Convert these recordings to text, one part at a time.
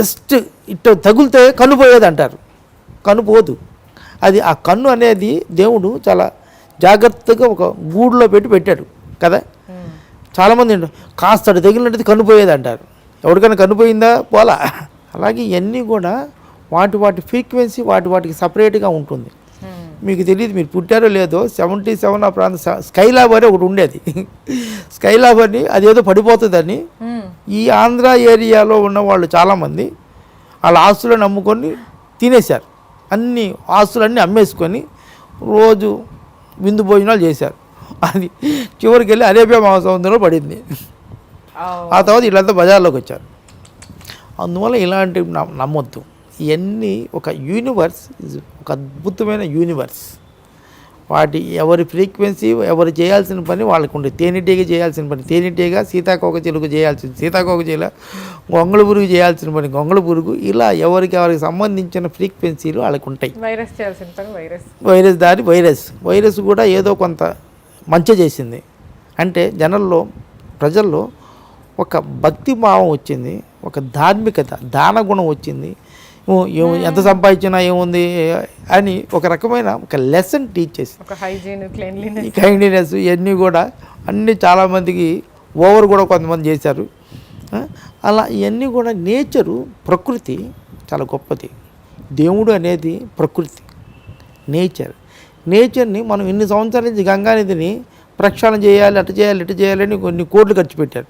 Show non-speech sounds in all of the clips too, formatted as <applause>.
Just ఇట్ట తగిలితే కన్ను పోయేది అంటారు. కన్ను పోదు. అది ఆ కన్ను అనేది దేవుడు చాలా జాగ్రత్తగా ఒక గూడులో పెట్టి పెట్టాడు కదా. చాలామంది కాస్త తగిలినట్టు కన్ను పోయేది అంటారు. ఎవరికైనా కన్ను పోయిందా? పోలా. అలాగే ఇవన్నీ కూడా వాటి వాటి ఫ్రీక్వెన్సీ వాటి వాటికి సపరేట్గా ఉంటుంది. మీకు తెలియదు మీరు పుట్టారో లేదో సెవెంటీ సెవెన్ ఆ ప్రాంతం స్కైలాబ్ అని ఒకటి ఉండేది. <laughs> స్కైలాబ్ అని అదేదో పడిపోతుందని ఈ ఆంధ్ర ఏరియాలో ఉన్న వాళ్ళు చాలామంది వాళ్ళ ఆస్తులను అమ్ముకొని తినేశారు. అన్ని ఆస్తులన్నీ అమ్మేసుకొని రోజు విందు భోజనాలు చేశారు. అది చివరికి వెళ్ళి అరేబియా మహాసముద్రంలో పడింది. ఆ తర్వాత వీళ్ళంతా బజార్లోకి వచ్చారు. అందువల్ల ఇలాంటివి నమ్- నమ్మొద్దు. ఇవన్నీ ఒక యూనివర్స్ ఒక అద్భుతమైన యూనివర్స్ వాటి ఎవరి ఫ్రీక్వెన్సీ ఎవరు చేయాల్సిన పని వాళ్ళకు ఉంటుంది తేనెటీగ చేయాల్సిన పని తేనెటీగ సీతాకోక చిలుక చేయాల్సిన సీతాకోక చిల గొంగళ పురుగు చేయాల్సిన పని గొంగళ పురుగు ఇలా ఎవరికి ఎవరికి సంబంధించిన ఫ్రీక్వెన్సీలు వాళ్ళకు ఉంటాయి. వైరస్ చేయాల్సిన పని వైరస్ వైరస్ దారి వైరస్ వైరస్ కూడా ఏదో కొంత మంచి చేసింది. అంటే జనంలో ప్రజల్లో ఒక భక్తి భావం వచ్చింది ఒక ధార్మికత దాన గుణం వచ్చింది ఎంత సంపాదించినా ఏముంది? అని ఒక రకమైన ఒక లెసన్ టీచ్ చేసింది కైండ్నెస్ ఇవన్నీ కూడా అన్నీ చాలామందికి ఓవర్ కూడా కొంతమంది చేశారు. అలా ఇవన్నీ కూడా నేచరు ప్రకృతి చాలా గొప్పది. దేవుడు అనేది ప్రకృతి నేచర్. నేచర్ని మనం ఇన్ని సంవత్సరాల నుంచి గంగానదిని ప్రక్షాళన చేయాలి అటు చేయాలి ఇటు చేయాలని కొన్ని కోట్లు ఖర్చు పెట్టారు.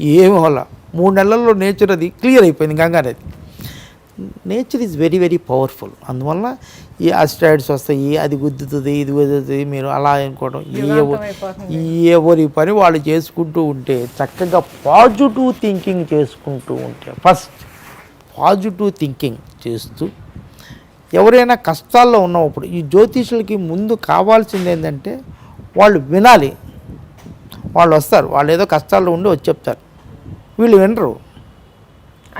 ఏమి వల్ల? మూడు నెలల్లో నేచర్ అది క్లియర్ అయిపోయింది గంగానది nature is very very powerful. అందువల్ల ఈ అస్టాయిడ్స్ వస్తాయి అది గుద్దుతుంది ఇది గుద్దుతుంది మీరు అలా అనుకోవడం. ఎవరి పని వాళ్ళు చేసుకుంటూ ఉంటే చక్కగా పాజిటివ్ థింకింగ్ చేసుకుంటూ ఉంటే ఫస్ట్ పాజిటివ్ థింకింగ్ చేస్తూ ఎవరైనా కష్టాల్లో ఉన్నప్పుడు ఈ జ్యోతిషులకి ముందు కావాల్సింది ఏంటంటే వాళ్ళు వినాలి. వాళ్ళు వస్తారు వాళ్ళు ఏదో కష్టాల్లో ఉండి వచ్చి చెప్తారు. వీళ్ళు వినరు.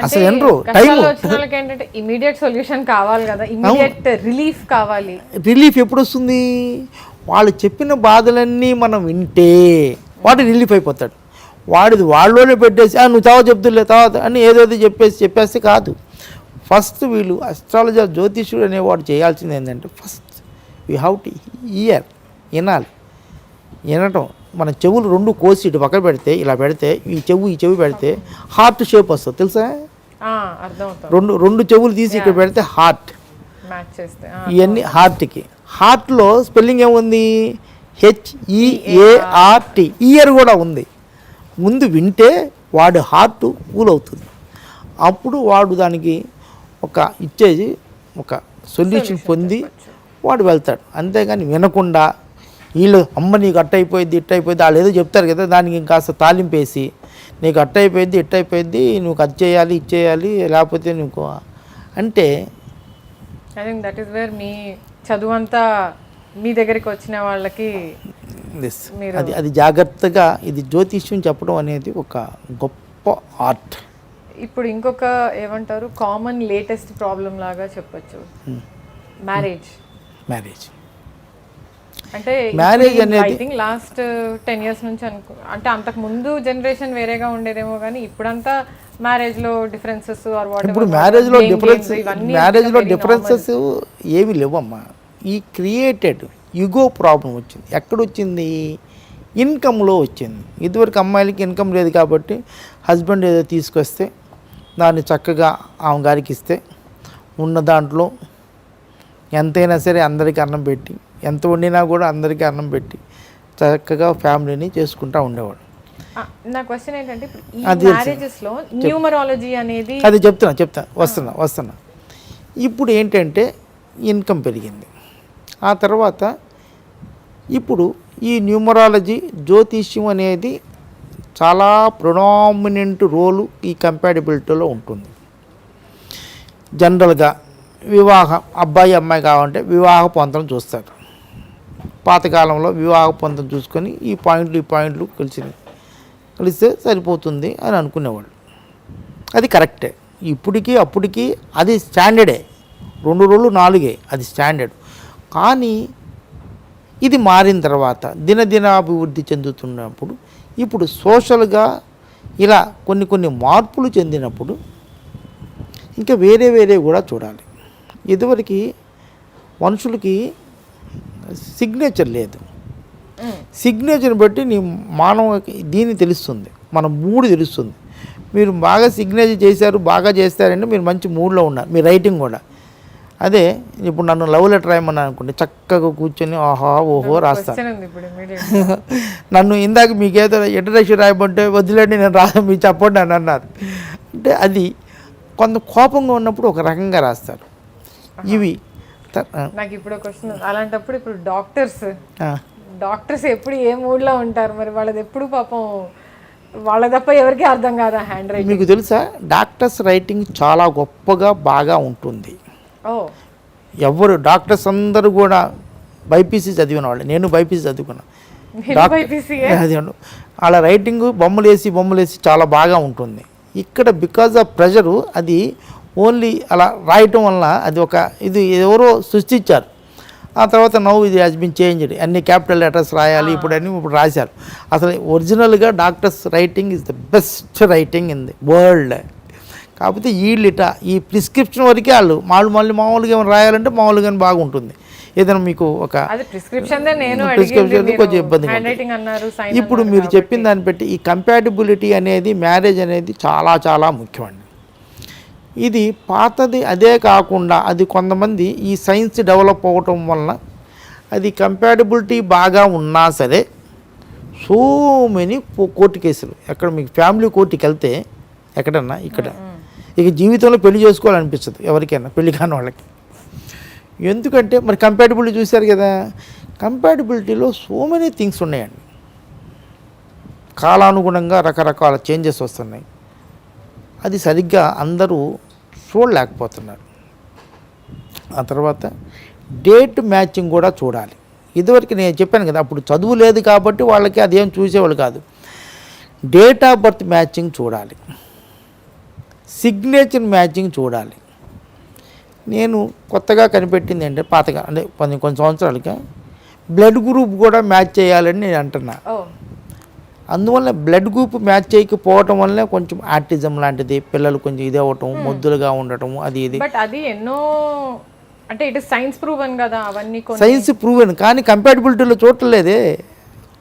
అసలు వినరు టైం ఏంటంటే ఇమీడియట్ సొల్యూషన్ కావాలి కదా. ఇమీడియట్ రిలీఫ్ కావాలి. రిలీఫ్ ఎప్పుడు వస్తుంది వాళ్ళు చెప్పిన బాధలన్నీ మనం వింటే వాడు రిలీఫ్ అయిపోతాడు. వాడిది వాళ్ళలోనే పెట్టేసి "ఆ, నువ్వు తర్వాత చెప్తులే తర్వాత అని ఏదేదో చెప్పేసి చెప్పేస్తే కాదు. ఫస్ట్ వీళ్ళు అస్ట్రాలజర్ జ్యోతిష్యుడు అనేవాడు చేయాల్సింది ఏంటంటే first we have to hear వినాలి. వినటం. మన చెవులు రెండు కోసి ఇటు పక్కన పెడితే ఇలా పెడితే ఈ చెవు ఈ చెవి పెడితే హార్ట్ షేప్ వస్తుంది. తెలుసా? రెండు రెండు చెవులు తీసి ఇక్కడ పెడితే హార్ట్ ఇవన్నీ హార్ట్కి హార్ట్లో స్పెల్లింగ్ ఏముంది? హెచ్ఈఏఆర్టి ఇయర్ కూడా ఉంది. ముందు వింటే వాడి హార్ట్ కూల్ అవుతుంది అప్పుడు వాడు దానికి ఒక ఇచ్చేది ఒక సొల్యూషన్ పొంది వాడు వెళ్తాడు. అంతేగాని వినకుండా వీళ్ళు అమ్మ నీకు అట్ట అయిపోయింది ఇట్ట అయిపోయింది వాళ్ళు ఏదో చెప్తారు కదా దానికి ఇంకాస్త తాలింపేసి నీకు అట్ట అయిపోయింది ఇట్ట అయిపోయింది నువ్వు అది చేయాలి ఇది చేయాలి లేకపోతే నీకు అంటే I think that is where మీ చదువు అంతా మీ దగ్గరికి వచ్చిన వాళ్ళకి అది అది జాగ్రత్తగా ఇది జ్యోతిష్యం చెప్పడం అనేది ఒక గొప్ప ఆర్ట్. ఇప్పుడు ఇంకొక ఏమంటారు కామన్ లేటెస్ట్ ప్రాబ్లం లాగా చెప్పొచ్చు. మ్యారేజ్ మ్యారేజ్ అంటే Marriage అనేది- I think last ten years నుంచి అనుకో అంటే అంతకు ముందు జనరేషన్ వేరేగా ఉండేదేమో కానీ ఇప్పుడంతా మ్యారేజ్లో డిఫరెన్సెస్ ఇప్పుడు మ్యారేజ్లో డిఫరెన్స్ మ్యారేజ్లో డిఫరెన్సెస్ ఏమి లేవమ్మా. ఈ క్రియేటెడ్ యుగో ప్రాబ్లం వచ్చింది. ఎక్కడొచ్చింది? ఇన్కంలో వచ్చింది. ఇదివరకు అమ్మాయిలకి ఇన్కమ్ లేదు కాబట్టి హస్బెండ్ ఏదో తీసుకొస్తే దాన్ని చక్కగా ఆమె గారికి ఇస్తే ఉన్న దాంట్లో ఎంతైనా సరే అందరికీ అన్నం పెట్టి ఎంత వండినా కూడా అందరికీ అన్నం పెట్టి చక్కగా ఫ్యామిలీని చేసుకుంటూ ఉండేవాడు. నా క్వశ్చన్ ఏంటంటే న్యూమరాలజీ అనేది అది చెప్తున్నా చెప్తా వస్తున్నా వస్తున్నా. ఇప్పుడు ఏంటంటే ఇన్కమ్ పెరిగింది. ఆ తర్వాత ఇప్పుడు ఈ న్యూమరాలజీ జ్యోతిష్యం అనేది చాలా ప్రొనామినెంట్ రోలు ఈ కంపాటిబిలిటీలో ఉంటుంది. జనరల్గా వివాహం అబ్బాయి అమ్మాయి కావాలంటే వివాహ పొంతం చూస్తారు. పాతకాలంలో వివాహ పొంతం చూసుకొని ఈ పాయింట్లు ఈ పాయింట్లు కలిసినాయి కలిస్తే సరిపోతుంది అని అనుకునేవాళ్ళు. అది కరెక్టే. ఇప్పటికీ అప్పటికి అది స్టాండర్డే. రెండు రోజులు నాలుగే. అది స్టాండర్డ్. కానీ ఇది మారిన తర్వాత దినదినాభివృద్ధి చెందుతున్నప్పుడు ఇప్పుడు సోషల్గా ఇలా కొన్ని కొన్ని మార్పులు చెందినప్పుడు ఇంకా వేరే వేరే కూడా చూడాలి. ఇదివరకు మనుషులకి సిగ్నేచర్ లేదు. సిగ్నేచర్ని బట్టి నీ మానవకి దీన్ని తెలుస్తుంది. మన మూడు తెలుస్తుంది. మీరు బాగా సిగ్నేచర్ చేశారు బాగా చేస్తారంటే మీరు మంచి మూడ్లో ఉన్నారు. మీ రైటింగ్ కూడా. అదే ఇప్పుడు నన్ను లవ్ లెటర్ రాయమని అనుకోండి చక్కగా కూర్చొని ఆహా ఓహో రాస్తాను <laughs> నన్ను ఇందాక మీకేదో ఇంట్రడక్షన్ రాయమంటే వదిలేండి నేను రా మీరు చెప్పండి అని అన్నారు. అంటే అది కొంత కోపంగా ఉన్నప్పుడు ఒక రకంగా రాస్తారు. ఇవి. నాకు ఇప్పుడు క్వశ్చన్ అలాంటప్పుడు ఇప్పుడు డాక్టర్స్. డాక్టర్స్ ఎప్పుడు ఏ మూడ్లో ఉంటారు? మరి వాళ్ళది ఎప్పుడు పాపం వాళ్ళ తప్ప ఎవరికి అర్థం కాదా హ్యాండ్ రైటింగ్ మీకు తెలుసా? డాక్టర్స్ రైటింగ్ చాలా గొప్పగా బాగా ఉంటుంది. ఓ. ఎవరు డాక్టర్స్ అందరూ కూడా బైపీసీ చదివిన వాళ్ళు. నేను బైపీసీ చదువుకున్నా. డాక్టర్-. వాళ్ళ రైటింగ్ బొమ్మలు వేసి బొమ్మలు వేసి చాలా బాగా ఉంటుంది. ఇక్కడ బికాజ్ ఆఫ్ ప్రెషరు అది ఓన్లీ అలా రాయటం వలన అది ఒక ఇది ఎవరో సృష్టించారు. ఆ తర్వాత నవ్వు ఇది హాజ్ బిన్ చేంజ్డ్ అన్ని క్యాపిటల్ లెటర్స్ రాయాలి ఇప్పుడు అన్ని ఇప్పుడు రాశారు. అసలు ఒరిజినల్గా doctors writing is the best writing in the world కాకపోతే వీళ్ళిట ఈ ప్రిస్క్రిప్షన్ వరకే వాళ్ళు వాళ్ళు మళ్ళీ మామూలుగా ఏమైనా రాయాలంటే మామూలుగానే బాగుంటుంది. ఏదైనా మీకు ఒక ప్రిస్క్రిప్షన్ కొంచెం సైన్ ఇప్పుడు మీరు చెప్పిన దాన్ని బట్టి ఈ కంపాటిబిలిటీ అనేది మ్యారేజ్ అనేది చాలా చాలా ముఖ్యమండి. ఇది పాతది అదే కాకుండా అది కొంతమంది ఈ సైన్స్ డెవలప్ అవ్వటం వలన అది కంపాటిబిలిటీ బాగా ఉన్నా సరే సో మెనీ కోర్టు కేసులు. ఎక్కడ మీకు ఫ్యామిలీ కోర్టుకి వెళ్తే ఎక్కడన్నా ఇక్కడ ఇక జీవితంలో పెళ్ళి చేసుకోవాలనిపిస్తుంది ఎవరికైనా పెళ్ళి కాని వాళ్ళకి. ఎందుకంటే మరి కంపాటిబిలిటీ చూశారు కదా కంపాటిబిలిటీలో సో మెనీ థింగ్స్ ఉన్నాయండి. కాలానుగుణంగా రకరకాల చేంజెస్ వస్తున్నాయి. అది సరిగ్గా అందరూ చూడలేకపోతున్నారు. ఆ తర్వాత డేట్ మ్యాచింగ్ కూడా చూడాలి. ఇదివరకు నేను చెప్పాను కదా అప్పుడు చదువు లేదు కాబట్టి వాళ్ళకి అదేం చూసేవాళ్ళు కాదు. డేట్ ఆఫ్ బర్త్ మ్యాచింగ్ చూడాలి. సిగ్నేచర్ మ్యాచింగ్ చూడాలి. నేను కొత్తగా కనిపెట్టింది అంటే పాతగా అంటే కొన్ని కొన్ని సంవత్సరాలుగా బ్లడ్ గ్రూప్ కూడా మ్యాచ్ చేయాలని నేను అంటున్నా. అందువల్ల బ్లడ్ గ్రూప్ మ్యాచ్ చేయకపోవటం వల్లనే కొంచెం ఆర్టిజం లాంటిది పిల్లలు కొంచెం ఇది అవ్వటం మొద్దులుగా ఉండటం అది ఇది. బట్ అది ఎన్నో అంటే ఇట్ సైన్స్ ప్రూవన్ కదా అవన్నీ సైన్స్ ప్రూవెన్ కానీ కంపాటిబిలిటీలో చూడలేదే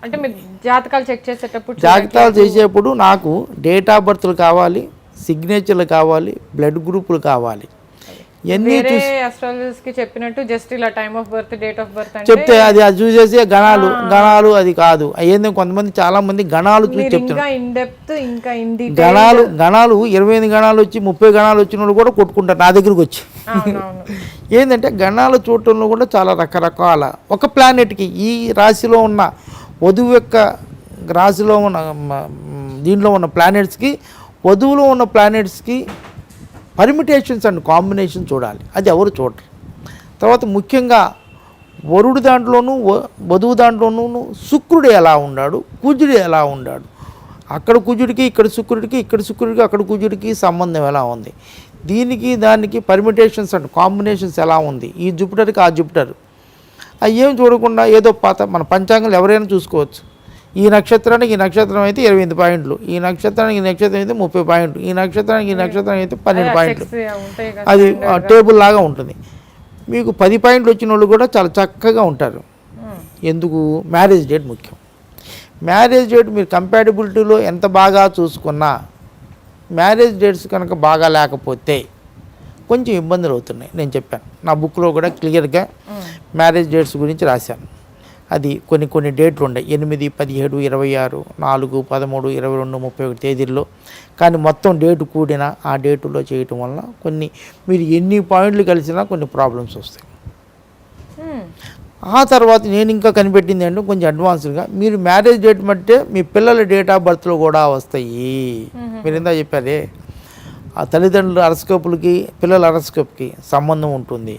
అంటే మీరు జాతకాలు చెక్ చేసేటప్పుడు జాగ్రత్తలు చేసేప్పుడు నాకు డేట్ ఆఫ్ బర్త్లు కావాలి సిగ్నేచర్లు కావాలి బ్లడ్ గ్రూపులు కావాలి. కి చెప్పినట్టు జస్ట్ ఇలా time of birth date of birth చెప్తే అది అది చూసేసి గణాలు గణాలు అది కాదు. ఏందో కొంతమంది చాలా మంది గణాలు చూసి చెప్తున్నారు. ఇంకా ఇన్ డెప్త్ ఇంకా ఇన్ డీటెయిల్ గణాలు గణాలు ఇరవై ఎనిమిది గణాలు వచ్చి ముప్పై గణాలు వచ్చిన వాళ్ళు కూడా కొట్టుకుంటారు నా దగ్గరికి వచ్చి. <laughs> ఏంటంటే గణాలు చూడటంలో కూడా చాలా రకరకాల ఒక ప్లానెట్కి ఈ రాశిలో ఉన్న వధువు యొక్క రాశిలో ఉన్న దీంట్లో ఉన్న ప్లానెట్స్కి వధువులో ఉన్న ప్లానెట్స్కి పర్మిటేషన్స్ అండ్ కాంబినేషన్ చూడాలి. అది ఎవరు చూడరు. తర్వాత ముఖ్యంగా వరుడు దాంట్లోనూ వ- వధువు దాంట్లోనూ శుక్రుడు ఎలా ఉన్నాడు కుజుడు ఎలా ఉన్నాడు. అక్కడ కుజుడికి ఇక్కడ శుక్రుడికి ఇక్కడ శుక్రుడికి అక్కడ కుజుడికి సంబంధం ఎలా ఉంది. దీనికి దానికి పర్మిటేషన్స్ అండ్ కాంబినేషన్స్ ఎలా ఉంది. ఈ జూపిటర్కి ఆ జూపిటర్. అవి ఏం చూడకుండా ఏదో పాత మన పంచాంగాలు ఎవరైనా చూసుకోవచ్చు. ఈ నక్షత్రానికి ఈ నక్షత్రం అయితే ఇరవై ఎనిమిది పాయింట్లు. ఈ నక్షత్రానికి ఈ నక్షత్రం అయితే ముప్పై పాయింట్లు. ఈ నక్షత్రానికి ఈ నక్షత్రం అయితే పన్నెండు పాయింట్లు. అది టేబుల్ లాగా ఉంటుంది. మీకు పది పాయింట్లు వచ్చిన వాళ్ళు కూడా చాలా చక్కగా ఉంటారు. ఎందుకు? మ్యారేజ్ డేట్ ముఖ్యం. మ్యారేజ్ డేట్ మీరు కంపాటిబిలిటీలో ఎంత బాగా చూసుకున్నా మ్యారేజ్ డేట్స్ కనుక బాగా లేకపోతే కొంచెం ఇబ్బందులు అవుతున్నాయి. నేను చెప్పాను. నా బుక్లో కూడా క్లియర్గా మ్యారేజ్ డేట్స్ గురించి రాశాను. అది కొన్ని కొన్ని డేట్లు ఉన్నాయి ఎనిమిది పదిహేడు ఇరవై ఆరు నాలుగు పదమూడు ఇరవై రెండు ముప్పై ఒకటి తేదీల్లో. కానీ మొత్తం డేటు కూడిన ఆ డేటులో చేయటం వల్ల కొన్ని మీరు ఎన్ని పాయింట్లు కలిసినా కొన్ని ప్రాబ్లమ్స్ వస్తాయి. ఆ తర్వాత నేను ఇంకా కనిపెట్టింది అంటే కొంచెం అడ్వాన్స్డ్గా మీరు మ్యారేజ్ డేట్ బట్టే మీ పిల్లల డేట్ ఆఫ్ బర్త్లో కూడా వస్తాయి. మీరు ఇందా చెప్పారే. ఆ తల్లిదండ్రుల అరస్కోపులకి పిల్లల అరస్కోప్కి సంబంధం ఉంటుంది.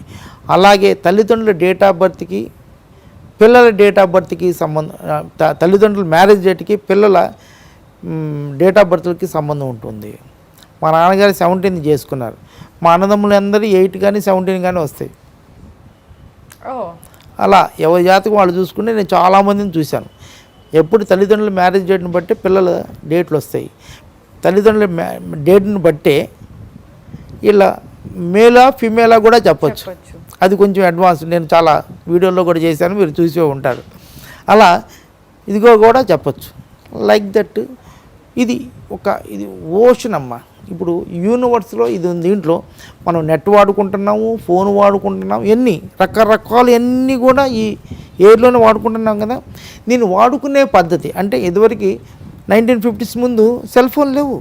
అలాగే తల్లిదండ్రుల డేట్ ఆఫ్ బర్త్కి పిల్లల డేట్ ఆఫ్ బర్త్కి సంబంధం తల్లిదండ్రుల మ్యారేజ్ డేట్కి పిల్లల డేట్ ఆఫ్ బర్త్కి సంబంధం ఉంటుంది. మా నాన్నగారు సెవెంటీన్ చేసుకున్నారు. మా అన్నదమ్ములు అందరూ ఎయిట్ కానీ సెవెంటీన్ కానీ వస్తాయి. అలా ఎవరి జాతకం వాళ్ళు చూసుకుంటే నేను చాలామందిని చూశాను. ఎప్పుడు తల్లిదండ్రుల మ్యారేజ్ డేట్ని బట్టి పిల్లల డేట్లు వస్తాయి. తల్లిదండ్రుల డేట్ని బట్టే ఇలా మేలా ఫిమేలా కూడా చెప్పొచ్చు. అది కొంచెం అడ్వాన్స్ నేను చాలా వీడియోలో కూడా చేశాను మీరు చూసే ఉంటారు. అలా ఇదిగో కూడా చెప్పచ్చు. లైక్ దట్ ఇది ఒక ఇది ఓషన్ అమ్మ. ఇప్పుడు యూనివర్స్లో ఇది దీంట్లో మనం నెట్ వాడుకుంటున్నాము ఫోన్ వాడుకుంటున్నాము ఎన్ని రకరకాలు ఎన్ని కూడా ఈ ఎయిర్లోనే వాడుకుంటున్నాం కదా. నేను వాడుకునే పద్ధతి అంటే ఇదివరకు నైన్టీన్ ఫిఫ్టీస్ ముందు సెల్ ఫోన్ లేవు.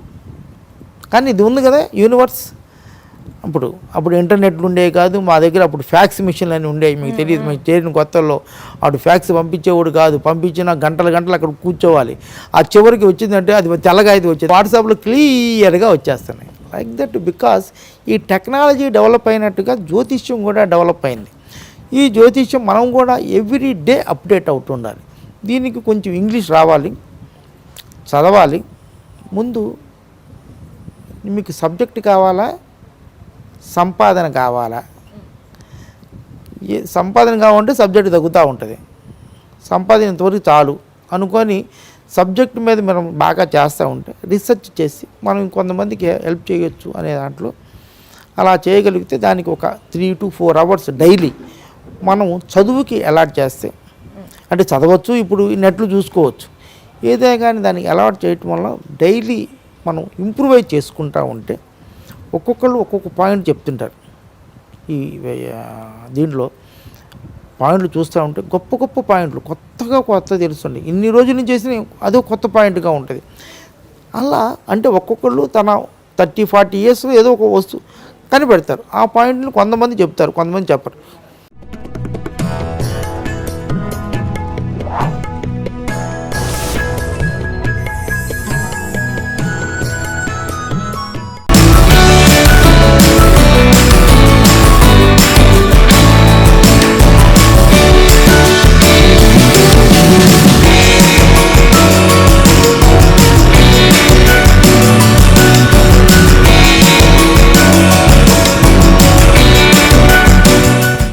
కానీ ఇది ఉంది కదా యూనివర్స్. అప్పుడు అప్పుడు ఇంటర్నెట్లు ఉండేవి కాదు మా దగ్గర అప్పుడు ఫ్యాక్స్ మిషన్లు అని ఉండేవి మీకు తెలియదు మీకు చేరిన కొత్తల్లో. అటు ఫ్యాక్స్ పంపించేవాడు కాదు పంపించిన గంటల గంటలు అక్కడ కూర్చోవాలి. ఆ చివరికి వచ్చిందంటే అది తెల్లగా అయితే వచ్చేది. వాట్సాప్లో క్లియర్గా వచ్చేస్తున్నాయి. లైక్ దట్ బికాస్ ఈ టెక్నాలజీ డెవలప్ అయినట్టుగా జ్యోతిష్యం కూడా డెవలప్ అయింది. ఈ జ్యోతిష్యం మనం కూడా ఎవ్రీ డే అప్డేట్ అవుతుండాలి దీనికి కొంచెం ఇంగ్లీష్ రావాలి చదవాలి. ముందు మీకు సబ్జెక్ట్ కావాలా? సంపాదన కావాలా? ఏ సంపాదన కావాలంటే సబ్జెక్ట్ తగ్గుతూ ఉంటుంది. సంపాదన ఇంతవరకు చాలు. అనుకొని సబ్జెక్ట్ మీద మనం బాగా చేస్తూ ఉంటే రీసెర్చ్ చేసి మనం కొంతమందికి హెల్ప్ చేయొచ్చు అనే దాంట్లో అలా చేయగలిగితే దానికి ఒక three to four hours daily మనం చదువుకి అలాట్ చేస్తే అంటే చదవచ్చు ఇప్పుడు నెట్లు చూసుకోవచ్చు. ఏదే కానీ దానికి అలవాటు చేయటం వల్ల డైలీ మనం ఇంప్రూవైజ్ చేసుకుంటూ ఉంటే ఒక్కొక్కళ్ళు ఒక్కొక్క పాయింట్ చెప్తుంటారు. ఈ దీంట్లో పాయింట్లు చూస్తూ ఉంటే గొప్ప గొప్ప పాయింట్లు కొత్తగా కొత్త తెలుస్తుంది ఇన్ని రోజుల నుంచి చేసిన అదో కొత్త పాయింట్గా ఉంటుంది. అలా అంటే ఒక్కొక్కళ్ళు తన థర్టీ ఫార్టీ ఇయర్స్లో ఏదో ఒక వస్తువు కనిపెడతారు. ఆ పాయింట్ని కొంతమంది చెప్తారు కొంతమంది చెప్పరు.